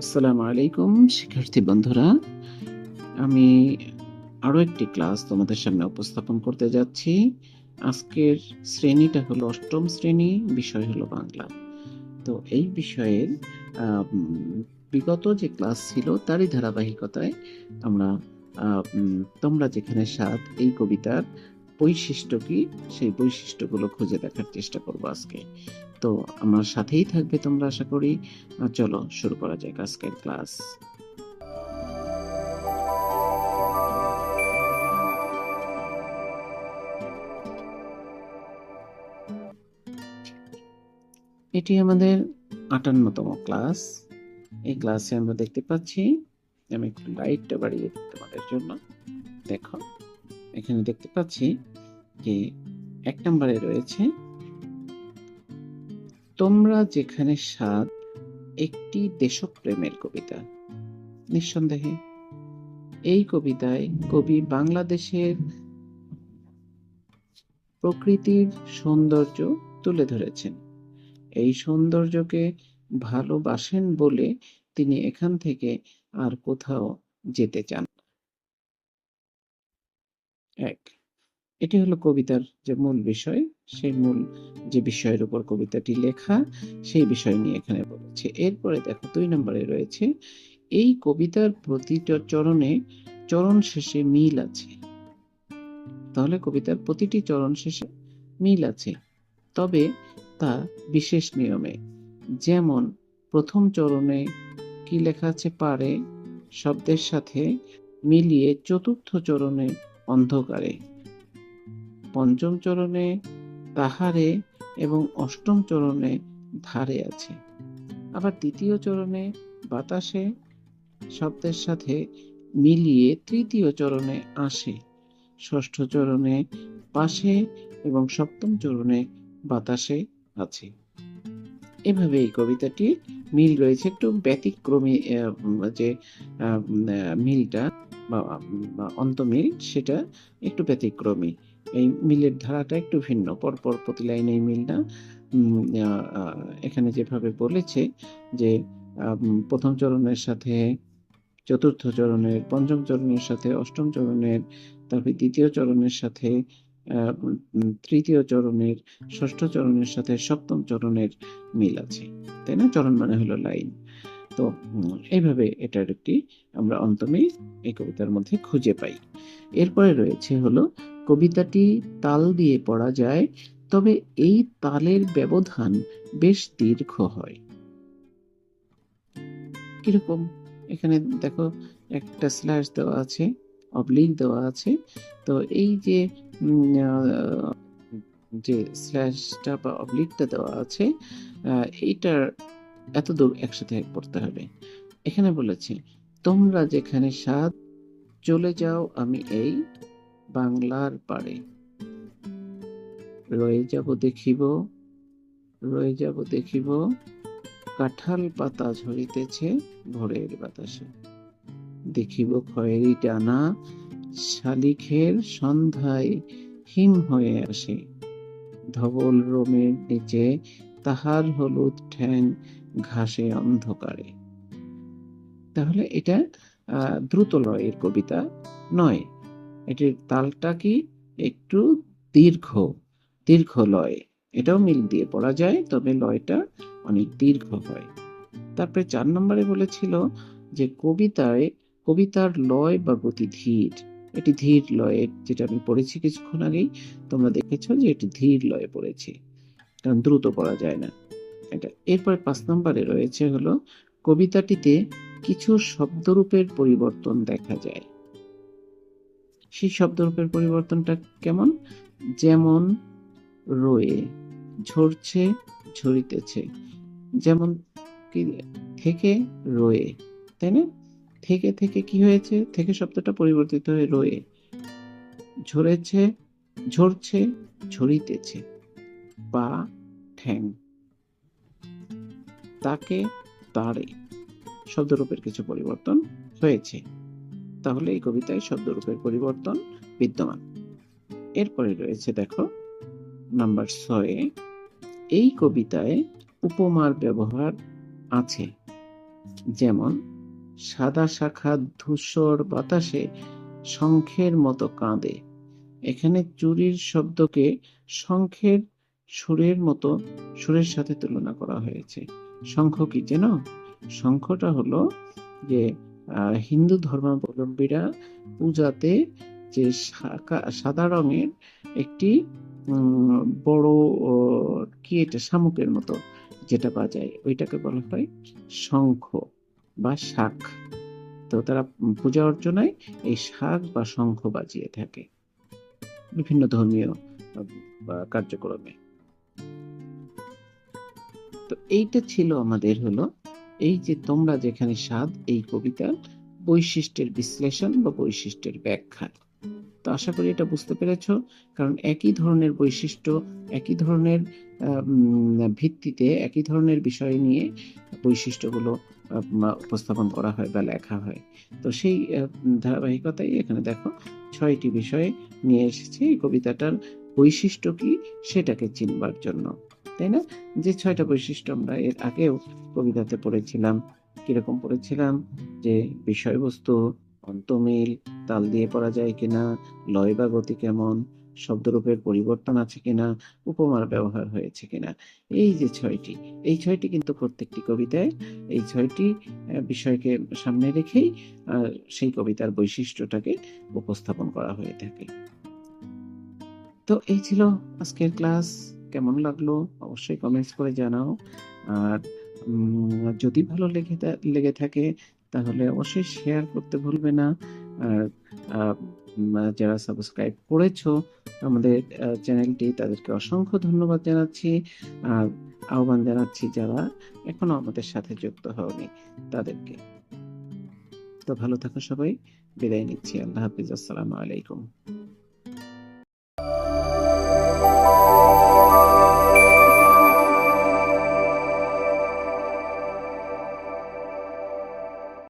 আসসালামু আলাইকুম, শিক্ষার্থী বন্ধুরা। আমি আরও একটি ক্লাস তোমাদের সামনে উপস্থাপন করতে যাচ্ছি। আজকের শ্রেণীটা হলো অষ্টম শ্রেণি, বিষয় হলো বাংলা। তো এই বিষয়ের বিগত যে ক্লাস ছিল তারই ধারাবাহিকতায় আমরা তোমরা যেখানে সাত, এই কবিতার বৈশিষ্ট্য কি? সেই বৈশিষ্ট্যগুলো খুঁজে দেখার চেষ্টা করব আজকে। তো আমার সাথেই থাকবে তোমরা আশা করি। চলো, শুরু করা যাক আজকের ক্লাস। এটি আমাদের আটান্নতম ক্লাস। এই ক্লাসে আমরা দেখতে পাচ্ছি, আমি একটু লাইটটা বাড়িয়ে দিই তোমাদের জন্য। দেখো। এখানে দেখতে পাচ্ছি যে এক নম্বরে রয়েছে, তোমরা যেখানে সাত একটি দেশপ্রেমের কবিতা নিঃসন্দেহে, এই কবিতায় কবি বাংলাদেশের প্রকৃতির সৌন্দর্য তুলে ধরেছেন এই সৌন্দর্যকে ভালোবাসেন বলে তিনি এখান থেকে আর কোথাও যেতে চান। এক। এটি হলো কবিতার যে মূল বিষয়, সেই মূল যে বিষয়ের উপর কবিতাটি লেখা, সেই বিষয় নিয়ে এখানে বলেছে। এরপরে দেখো, দুই নম্বরে রয়েছে, এই কবিতার প্রতিটা চরণে চরণ শেষে মিল আছে। তাহলে কবিতার প্রতিটি চরণ শেষে মিল আছে। তবে তা বিশেষ নিয়মে, যেমন প্রথম চরণে কি লেখা আছে পারে, শব্দের সাথে মিলিয়ে চতুর্থ চরণে অন্ধকারে। পঞ্চম চরণে তাহারে এবং অষ্টম চরণে ধারে আছে। আবার তৃতীয় চরণে বাতাসে শব্দের সাথে মিলিয়ে তৃতীয় চরণে আসে। ষষ্ঠ চরণে পাশে এবং সপ্তম চরণে বাতাসে আছে। এভাবে এই কবিতাটি মিল রয়েছে। একটু ব্যতিক্রমী যে মিলটা অন্তমিল সেটা একটু ব্যতিক্রমী। এই মিলের ধারাটা একটু ভিন্ন, পরপর প্রতি লাইনে এই মিল না। এখানে যেভাবে বলেছে যে প্রথম চরণের সাথে, চতুর্থ চরণের, পঞ্চম চরণের সাথে, অষ্টম চরণের, তারপরে দ্বিতীয় চরণের সাথে তৃতীয় চরণের, ষষ্ঠ চরণের সাথে সপ্তম চরণের মিল আছে। তাই না? চরণ মানে হলো লাইন। তো এইভাবে এটার একটি আমরা অন্তমিল এই কবিতার মধ্যে খুঁজে পাই। এরপরে রয়েছে হলো, কবিতাটি তাল দিয়ে পড়া যায়, তবে এই তালের ব্যবধান বেশ দীর্ঘ হয়। কীরকম? এখানে দেখো, একটা স্ল্যাশ দেওয়া আছে অবলিক দেওয়া আছে। তো এই যে যে স্ল্যাশটা বা অবলিকটা দেওয়া আছে এইটার এত দূর একসাথে পড়তে হবে। এখানে বলেছে, তোমরা যেখানে সাত চলে যাও আমি এই বাংলার পাড়ে। রয়ে যাব দেখিব, রয়ে যাব দেখিব, কাঁঠাল পাতা ঝরিতেছে ভোরের বাতাসে। দেখিব খয়েরি ডানা শালিখের সন্ধ্যায় হিম হয়ে আসে। ধবল রোমের নিচে তাহার হলুদ ঠ্যাং ঘাসে অন্ধকারে। তাহলে এটা দ্রুত লয়ের কবিতা নয়। এটির তালটা কি একটু দীর্ঘ দীর্ঘ লয় এটাও মিল দিয়ে পড়া যায়, তবে লয়টা অনেক দীর্ঘ হয়। তারপরে চার নম্বরে বলেছিল যে কবিতায়, কবিতার লয় বা গতি ধীর। এটি ধীর লয়ের, যেটা আমি পড়েছি কিছুক্ষণ আগেই, তোমরা দেখেছ যে এটি ধীর লয়ে পড়েছি। কারণ দ্রুত পড়া যায় না। এটা এরপরে পাঁচ নম্বরে রয়েছে হলো, কবিতাটিতে কিছু শব্দরূপের পরিবর্তন দেখা যায়। সেই শব্দরূপের পরিবর্তনটা কেমন? যেমন, রয়ে, ঝরছে, ঝরিতেছে। যেমন কি, থেকে, রয়ে, তাই না? থেকে থেকে কি হয়েছে? থেকে শব্দটা পরিবর্তিত হয়ে রয়ে, ঝরেছে, ঝরছে, ঝরিতেছে। পা ঠ্যাং। তাকে তারে শব্দরূপের কিছু পরিবর্তন হয়েছে। তাহলে এই কবিতায় শব্দরূপের পরিবর্তন বিদ্যমান। এরপরে রয়েছে দেখো, নাম্বার ছয়ে, এই কবিতায় উপমার ব্যবহার আছে। যেমন, সাদা শাখা ধূসর বাতাসে শঙ্খের মতো কাঁদে। এখানে চুরির শব্দকে শঙ্খের সুরের মতো সুরের সাথে তুলনা করা হয়েছে। শঙ্খ কি যেন? শঙ্খটা হলো যে হিন্দু ধর্মাবলম্বীরা পূজাতে যে সাদা রঙের একটি বড় কি এটা, শামুকের মতো যেটা বাজায় ওইটাকে বলা হয় শঙ্খ বা শাক তো তারা পূজা অর্চনায় এই শাক বা শঙ্খ বাজিয়ে থাকে। বিভিন্ন ধর্মীয় কার্যক্রমে। তো এইটা ছিল আমাদের হলো এই যে তোমরা যেখানে স্বাদ এই কবিতার বৈশিষ্ট্যের বিশ্লেষণ বা বৈশিষ্ট্যের ব্যাখ্যা। তো আশা করি এটা বুঝতে পেরেছ, কারণ একই ধরনের বৈশিষ্ট্য, একই ধরনের ভিত্তিতে একই ধরনের বিষয় নিয়ে বৈশিষ্ট্যগুলো উপস্থাপন করা হয় বা লেখা হয়। তো সেই ধারাবাহিকতাই এখানে দেখো ছয়টি বিষয় নিয়ে এসেছে। এই কবিতাটার বৈশিষ্ট্য কি সেটাকে চিনবার জন্য। তাই না? যে ছয়টা বৈশিষ্ট্য আমরা এর আগেও কবিতাতে পড়েছিলাম কীরকম পড়েছিলাম? যে বিষয়বস্তু অন্তমিল তাল দিয়ে পড়া যায় কিনা লয় বা গতি কেমন শব্দরূপের পরিবর্তন আছে কিনা উপমার ব্যবহার হয়েছে কিনা? এই যে ছয়টি এই ছয়টি কিন্তু প্রত্যেকটি কবিতায় এই ছয়টি বিষয়কে সামনে রেখেই আহ, সেই কবিতার বৈশিষ্ট্যটাকে উপস্থাপন করা হয়ে থাকে। তো এই ছিল আজকের ক্লাস। কেমন লাগল অবশ্যই কমেন্টস করে জানাও। আর যদি ভালো লেগে লেগে থাকে তাহলে অবশ্যই শেয়ার করতে ভুলবে না। আর যারা সাবস্ক্রাইব করেছ আমাদের চ্যানেলটি তাদেরকে অসংখ্য ধন্যবাদ জানাচ্ছি। আর, আহ্বান জানাচ্ছি যারা এখনও আমাদের সাথে যুক্ত হওনি তাদেরকে। তো ভালো থাকো সবাই। বিদায় নিচ্ছি। আল্লাহ হাফিজ। আসসালামু আলাইকুম।